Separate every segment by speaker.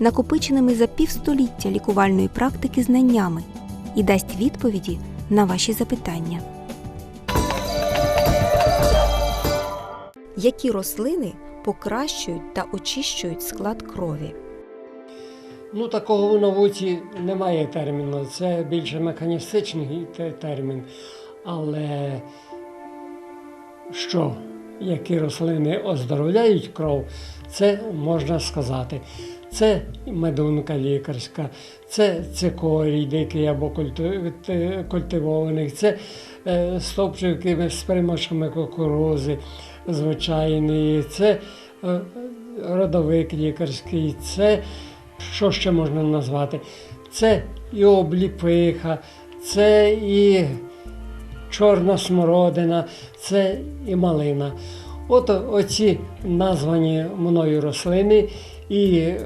Speaker 1: накопиченими за півстоліття лікувальної практики знаннями і дасть відповіді на ваші запитання. Які рослини покращують та очищують склад крові?
Speaker 2: Ну, такого в науці немає терміну. Це більше механістичний термін. Але що, які рослини оздоровляють кров, це можна сказати. Це медунка лікарська, це цикорій дикий або культивований, це е, стовпчики з примочками кукурузи звичайної, це е, родовик лікарський, це що ще можна назвати? Це і обліпиха, це і чорна смородина, це і малина. От оці названі мною рослини, і е,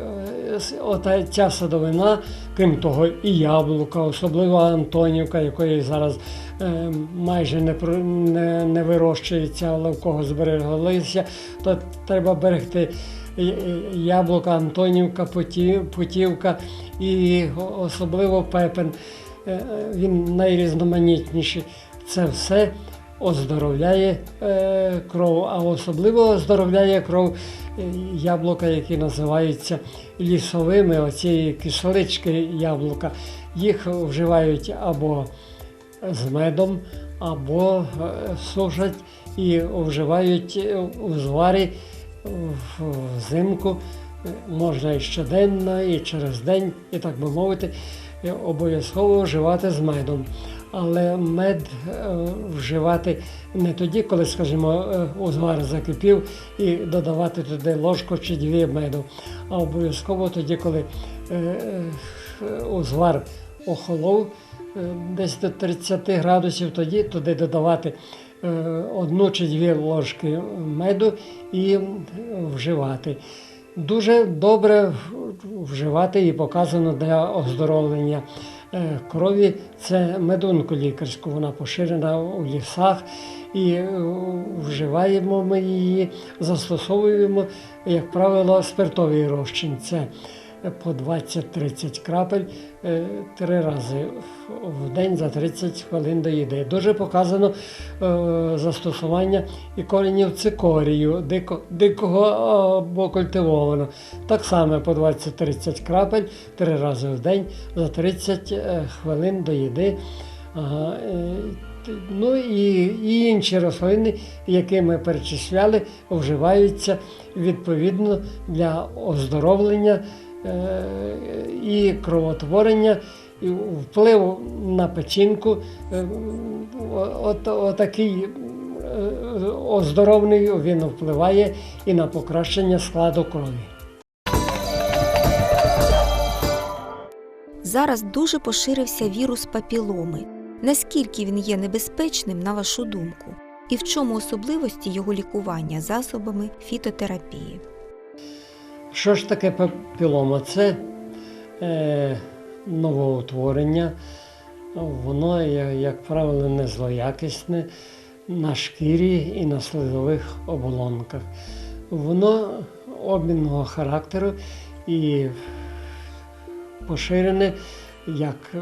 Speaker 2: ота ця садовина, крім того, і яблука, особливо Антонівка, якої зараз е, майже не, не, не вирощується, але в кого збереглися, то треба берегти Е, е, яблука, Антонівка, Путів- Путівка і особливо пепен. Він найрізноманітніший. Це все оздоровляє е, кров, а особливо оздоровляє кров е, яблука, які називаються лісовими, оці кислички яблука. Їх вживають або з медом, або е, сушать і вживають у зварі взимку. Можна і щоденно, і через день, і так би мовити, обов'язково вживати з медом. Але мед е, вживати не тоді, коли, скажімо, е, узвар закипів, і додавати туди ложку чи дві меду, а обов'язково тоді, коли е, узвар охолов десь до 30 градусів, тоді туди додавати одну чи дві ложки меду і вживати. Дуже добре вживати і показано для оздоровлення крові. Це медунку лікарську, вона поширена у лісах. І е, вживаємо ми її, застосовуємо, як правило, спиртовий розчин. По 20-30 крапель е, три рази в- день за 30 хвилин до їди. Дуже показано е, застосування і коренів цикорію, дико, дикого або культивованого. Так само по 20-30 крапель три рази в день за 30 е, хвилин до їди. Е, Ну і, і інші рослини, які ми перечисляли, вживаються відповідно для оздоровлення е, і кровотворення, і впливу на печінку. Е, От, отакий е, оздоровний він впливає і на покращення складу крові.
Speaker 1: Зараз дуже поширився вірус папіломи. Наскільки він є небезпечним, на вашу думку? І в чому особливості його лікування засобами фітотерапії?
Speaker 2: Що ж таке папілома? Це е, новоутворення, воно, як правило, не злоякісне на шкірі і на слизових оболонках. Воно обмінного характеру і поширене, як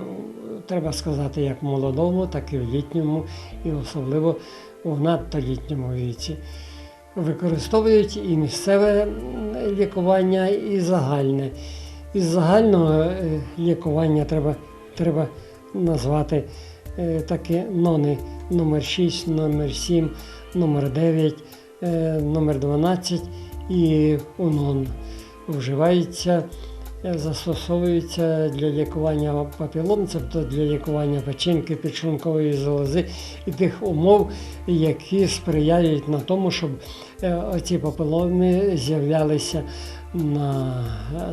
Speaker 2: треба сказати, як в молодому, так і в літньому, і особливо в надто літньому віці. Використовують і місцеве лікування, і загальне. Із загального е, лікування треба, треба назвати е, такі нони номер 6, номер 7, номер 9, е, номер 12 і унон. Вживаються, е, застосовуються для лікування папілом, тобто для лікування печінки, підшлункової залози і тих умов, які сприяють на тому, щоб е, оці папіломи з'являлися на,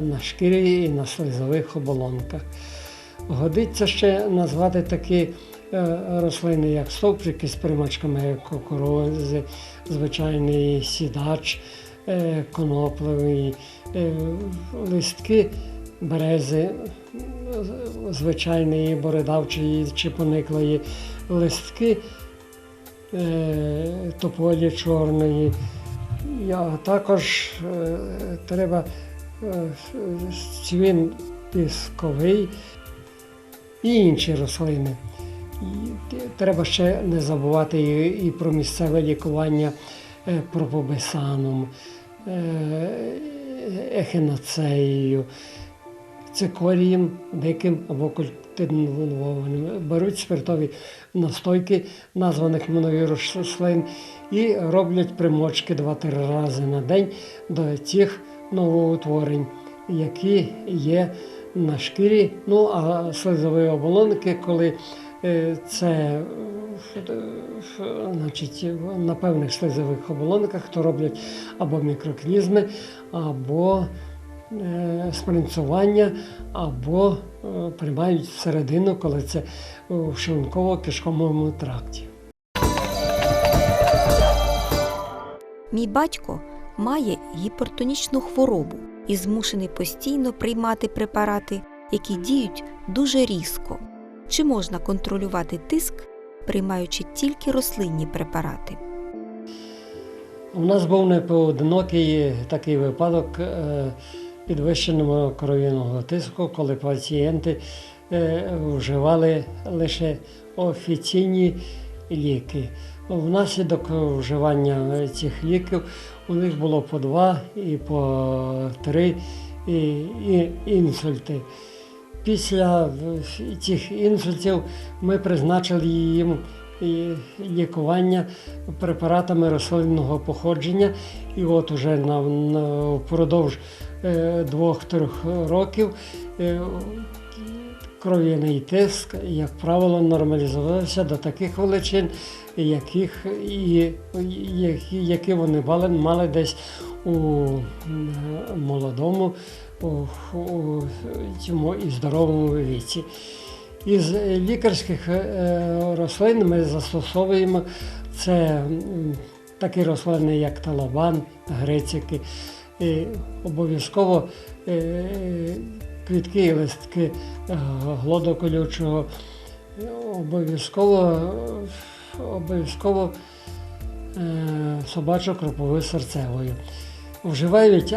Speaker 2: на шкірі і на слизових оболонках. Годиться ще назвати такі е, рослини, як стовпчики з примачками кукурузи, звичайний сідач, конопливий, е, листки берези, е, звичайної бородавчої чи пониклої, листки е, тополі чорної. А також е, треба е, цвін пісковий і інші рослини. Треба ще не забувати і, про місцеве лікування е, пропобесаном, е, ехінацеєю, цикорієм, диким або культивованим. Беруть спиртові настойки названих мною рослин і роблять примочки 2-3 рази на день до цих новоутворень, які є на шкірі. Ну а слизові оболонки, коли е, це значить, на певних слизових оболонках, то роблять або мікроклізми, або е, спринцування, або е, приймають всередину, коли це в шлунково-кишковому тракті.
Speaker 1: Мій батько має гіпертонічну хворобу і змушений постійно приймати препарати, які діють дуже різко. Чи можна контролювати тиск, приймаючи тільки рослинні препарати?
Speaker 2: У нас був непоодинокий такий випадок е, підвищеного кров'яного тиску, коли пацієнти е, вживали лише офіційні ліки. Внаслідок вживання цих ліків у них було по два і по три інсульти. Після цих інсультів ми призначили їм лікування препаратами рослинного походження. І от уже впродовж е, двох-трьох років е, кров'яний тиск, як правило, нормалізувався до таких величин, яких які, вони мали десь у молодому, цьому і здоровому віці. Із лікарських е, рослин ми застосовуємо це такі рослини, як талабан, грицики. І обов'язково е, квітки і листки е, глодоколючого, обов'язково, обов'язково собачу кропову серцевою. Вживають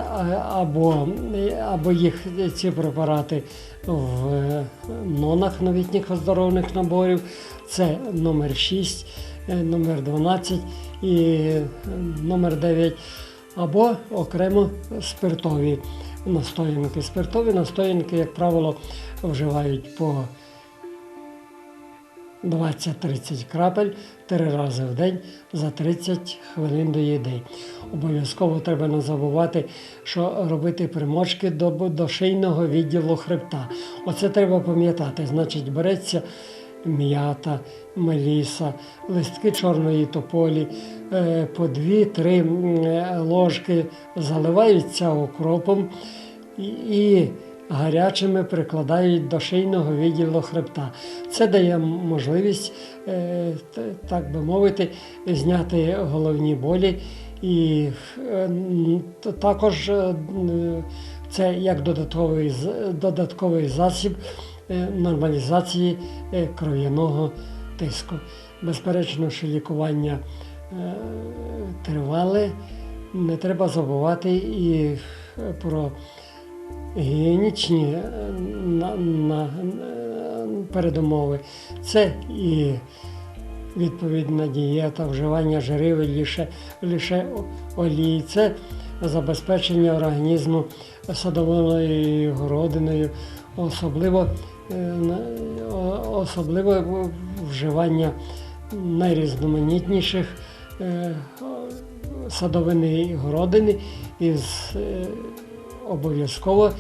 Speaker 2: або, або їх ці препарати в нонах новітніх оздоровлених наборів. Це номер 6, е, номер 12 і номер 9, або окремо спиртові настоянки. Спиртові настоянки, як правило, вживають по 20-30 крапель три рази в день за 30 хвилин до їди. Обов'язково треба не забувати, що робити примочки до, до шийного відділу хребта. Оце треба пам'ятати. Значить, береться м'ята, меліса, листки чорної тополі, е, по 2-3 е, ложки заливаються окропом і, і гарячими прикладають до шийного відділу хребта. Це дає можливість, е, так би мовити, зняти головні болі. І е, також е, це як додатковий, додатковий засіб нормалізації кров'яного тиску. Безперечно, що лікування тривале, не треба забувати і про гігієнічні е, на, на, е, передумови. Це і відповідна дієта, вживання жирів лише, лише олії. Це забезпечення організму садовою городиною, особливо, е, особливо вживання найрізноманітніших садовини і городини із обов'язково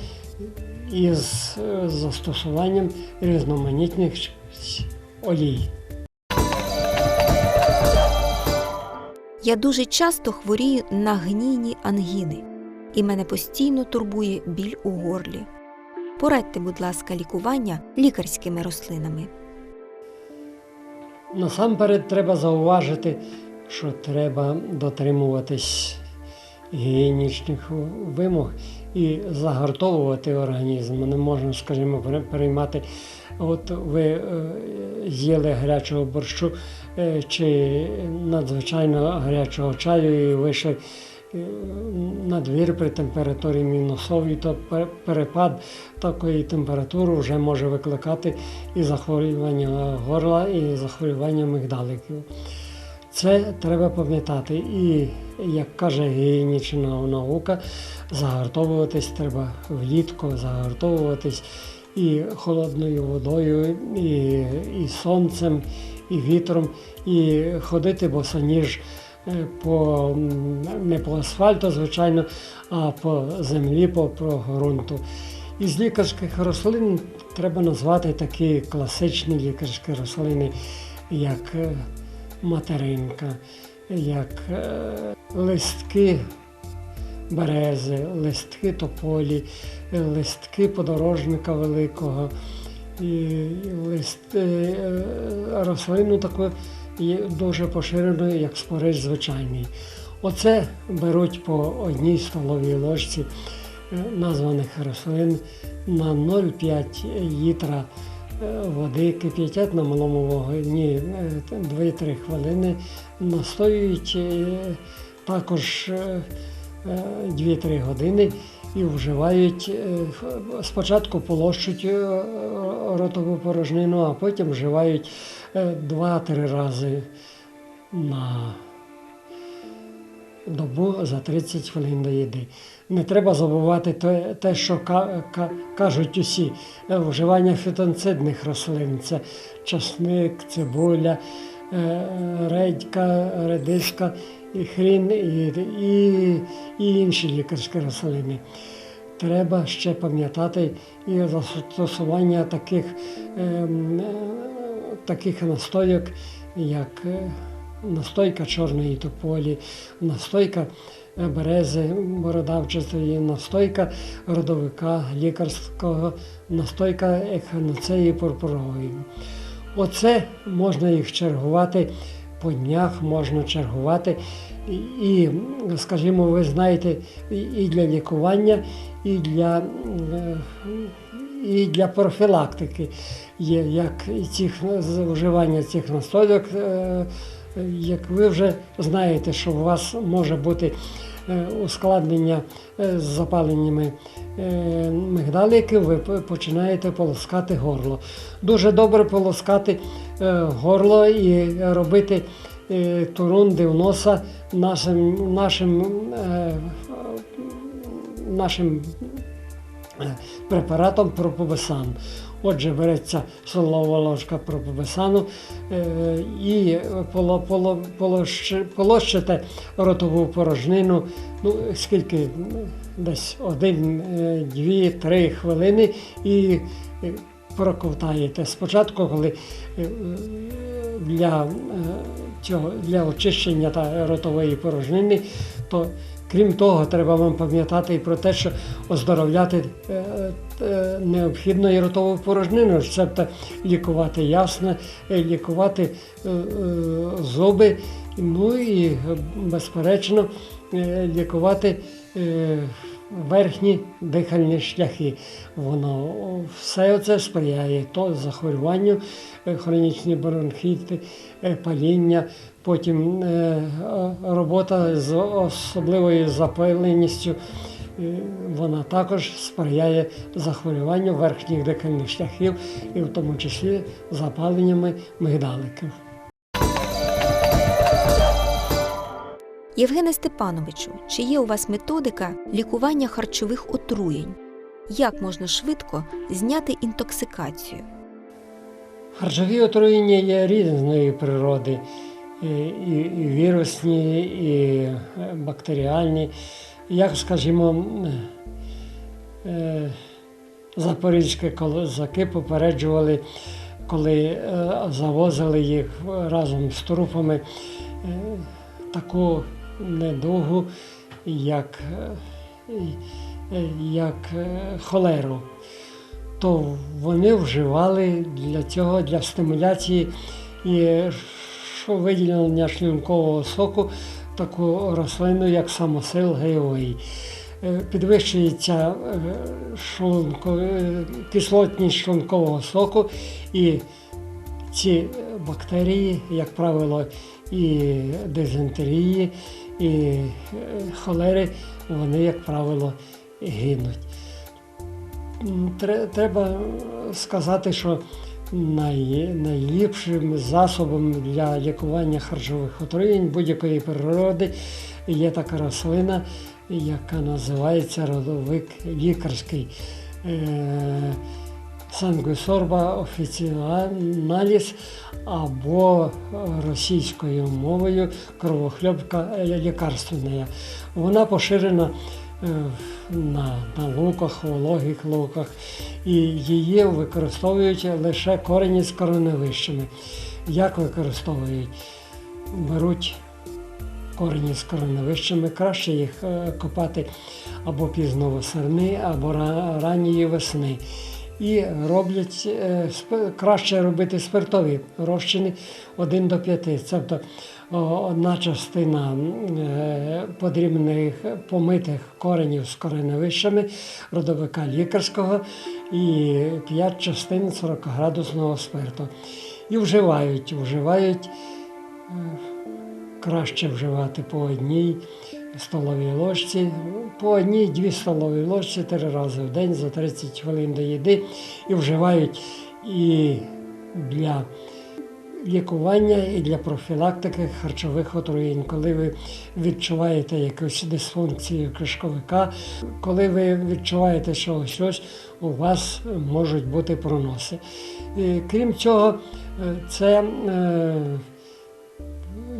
Speaker 2: із е, застосуванням різноманітних олій.
Speaker 1: Я дуже часто хворію на гнійні ангіни, і мене постійно турбує біль у горлі. Порадьте, будь ласка, лікування лікарськими рослинами.
Speaker 2: Насамперед треба зауважити, що треба дотримуватись гігієнічних вимог і загартовувати організм. Не можна, скажімо, пере- переймати. От ви е, з'їли гарячого борщу е, чи надзвичайно гарячого чаю і вийшли е, на двір при температурі мінусовій, то перепад такої температури вже може викликати і захворювання горла, і захворювання мигдаликів. Це треба пам'ятати. І, як каже гігієнічна наука, загартовуватись треба влітку, загартовуватись і холодною водою, і, і сонцем, і вітром, і ходити босоніж е, по не по асфальту, звичайно, а по землі, по, по ґрунту. Із лікарських рослин треба назвати такі класичні лікарські рослини, як е, материнка, як е, листки берези, листки тополі, е, листки подорожника великого, лист, е, рослину таку дуже поширеною, як спориш звичайний. Оце беруть по одній столовій ложці е, названих рослин на 0,5 літра е, води, кип'ятять на малому вогні е, 2-3 хвилини, настоюють е, також е, е, 2-3 години і вживають е, спочатку полощуть е, ротову порожнину, а потім вживають е, 2-3 рази на добу за 30 хвилин до їди. Не треба забувати те, що ка- ка- кажуть усі. Е, Вживання фітонцидних рослин це часник, цибуля, е, редька, редиска, і хрін і, і, і інші лікарські рослини. Треба ще пам'ятати і застосування таких, ем, е, таких настойок, як настойка чорної тополі, настойка е, берези бородавчатої, настойка родовика лікарського, настойка ехіноцеї пурпурової. Оце можна їх чергувати по днях, можна чергувати. І, скажімо, ви знаєте, і- для лікування, і для, е, і для профілактики як цих вживання цих настойок. Як ви вже знаєте, що у вас може бути е, ускладнення е, з запаленнями е, мигдаликів, ви починаєте полоскати горло. Дуже добре полоскати горло і робити турунди в носа нашим, нашим, нашим препаратом пропобесан. Отже, береться солова ложка пропобесану е, і поло, поло, полощите ротову порожнину, ну, скільки, десь один, е, дві, три хвилини і е, проковтаєте. Спочатку, коли е, для, е, цього, для очищення та ротової порожнини, то крім того, треба вам пам'ятати і про те, що оздоровляти е, е, необхідно і ротову порожнину, тобто лікувати ясне, лікувати е, зуби, ну і безперечно лікувати. Верхні дихальні шляхи. Воно все це сприяє то захворюванню, хронічні бронхіти, паління, потім е, робота з особливою запиленістю. е, Вона також сприяє захворюванню верхніх дихальних шляхів і в тому числі запаленнями мигдаликів.
Speaker 1: Євгене Степановичу, чи є у вас методика лікування харчових отруєнь? Як можна швидко зняти інтоксикацію?
Speaker 2: Харчові отруєння є різної природи, і, і, вірусні, і е, бактеріальні. Як, скажімо, е, запорізькі козаки попереджували, коли е, завозили їх разом з трупами, таку недугу, як, як холеру. то вони вживали для цього, для стимуляції і виділення шлункового соку таку рослину, як самосил гейовий. Е, Підвищується е, шлунко, е, кислотність шлункового соку і ці бактерії, як правило, і дизентерії, і холери, вони, як правило, гинуть. Треба сказати, що найліпшим засобом для лікування харчових отруєнь будь-якої природи є така рослина, яка називається родовик лікарський. Е, Сангусорба офіціаналіс або російською мовою кровохльобка лікарственна. Вона поширена на, на луках, вологих луках, і її використовують лише корені з кореневищами. Як використовують? Беруть корені з кореневищами, краще їх е, копати або пізно восени, або ранньої весни. І роблять е, краще робити спиртові розчини 1 до 5. Тобто одна частина е, подрібних помитих коренів з кореневищами родовика лікарського і 5 частин 40-градусного спирту. І вживають, вживають краще вживати по одній столовій ложці, по одній-дві столові ложці три рази в день за 30 хвилин до їди і вживають і для лікування, і для профілактики харчових отруєнь. Коли ви відчуваєте якусь дисфункцію кишковика, коли ви відчуваєте, що щось у вас можуть бути проноси. І, крім цього, е, це е,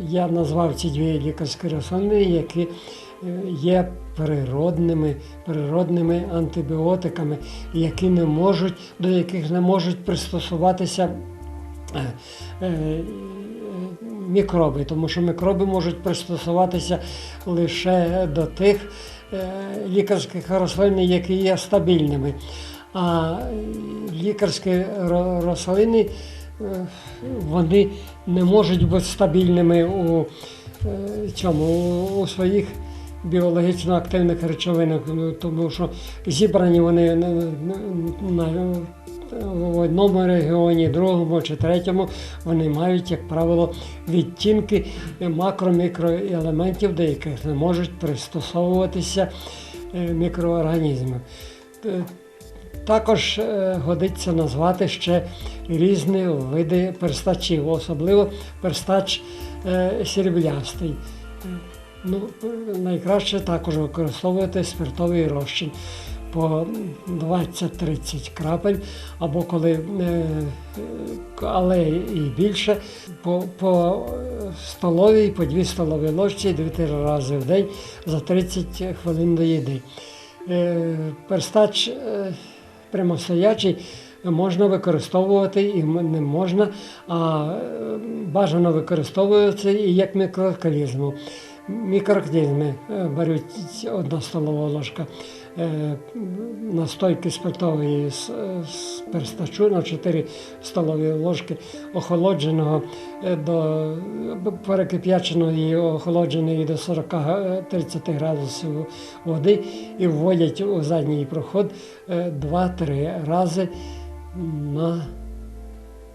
Speaker 2: я назвав ці дві лікарські рослини, які е, є природними, природними антибіотиками, які не можуть, до яких не можуть пристосуватися мікроби, тому що мікроби можуть пристосуватися лише до тих е, лікарських рослин, які є стабільними. А е, лікарські рослини е, вони не можуть бути стабільними у е, цьому у- своїх біологічно активних речовинах, ну, тому що зібрані вони на- в одному регіоні, другому чи третьому, вони мають, як правило, відтінки макро-мікроелементів, до яких не можуть пристосовуватися е, мікроорганізми. Е, також е, годиться назвати ще різні види перстачів, особливо перстач сріблястий. Ну, найкраще також використовувати спиртовий розчин по 20-30 крапель, або коли, е, але і більше, по, по столовій, по 2 столові ложці 2-3 рази в день за 30 хвилин до їди. Е, Перстач е, прямостоячий можна використовувати і не можна, а бажано використовувати і як мікроорганізму. Мікроорганізми е, беруть одна столова ложка настойки спиртової з, з перстачу на 4 столові ложки охолодженого е, до перекип'яченого і охолодженої до 40-30 градусів води і вводять у задній проход е, 2-3 рази на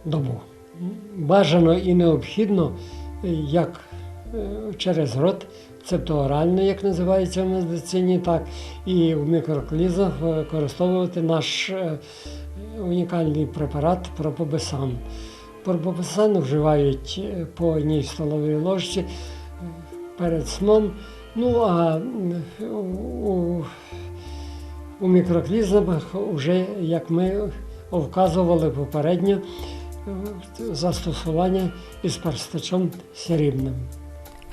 Speaker 2: добу. Бажано і необхідно, е, як е, через рот, цептоорально, як називається в медицині, так і в мікроклізах використовувати наш е, унікальний препарат пропобесан. Пропобесан вживають е, по одній столовій ложці е, перед сном. Ну а у, у мікроклізмах вже, як ми вказували попередньо, е, застосування із перстачом срібним.